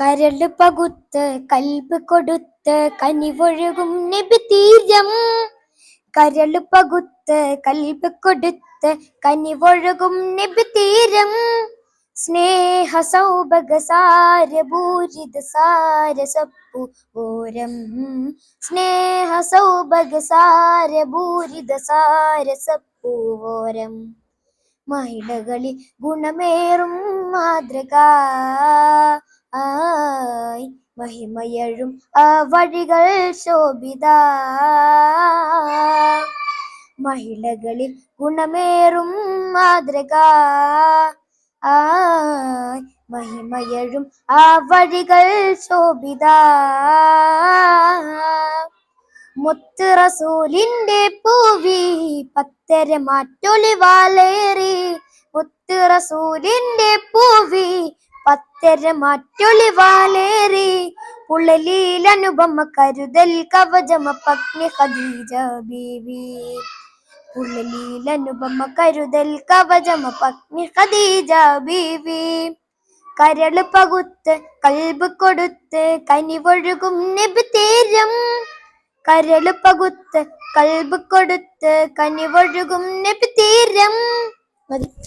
കരൾ പകുത്ത് കൽബ് കൊടുത്ത് കനിവൊഴുകും നബി തീരം. കരൾ പകുത്ത് കൽബ് കൊടുത്ത് കനിവൊഴുകും നബി തീരം. സ്നേഹ സൗഭഗ സാരഭൂരിത സാരസപ്പു ഓരം സ്നേഹ സൗഭഗ സാര സാരസപ്പു ഓരം മഹിളകളിൽ ഗുണമേറും മാതൃക മഹിമയഴും ആ വഴികൾ ശോഭിത. മഹിളകളിൽ ഗുണമേറും മാതൃക. ആ മഹിമയഴും ആ വഴികൾ ശോഭിത. മുത്ത് റസൂലിന്റെ പൂവി പത്തര മാറ്റൊളിവാലേറി മുത്ത് റസൂലിന്റെ പൂവി പത്തര മറ്റൊളി വാലേറി. പുള്ളലീലനുപമ കരുതൽ കവചമ പത്നി ഖദീജ ബീവി. പുള്ളലീലനുപമ കരുതൽ കവചമ പത്നി ഖദീജ ബീവി. കരൾ പകുത്ത് കൽബ് കൊടുത്ത് കനിവൊഴുകും നബി തീരം. കരൾ പകുത്ത് കൽബ് കൊടുത്ത് കനിവൊഴുകും നബി തീരം. മതി.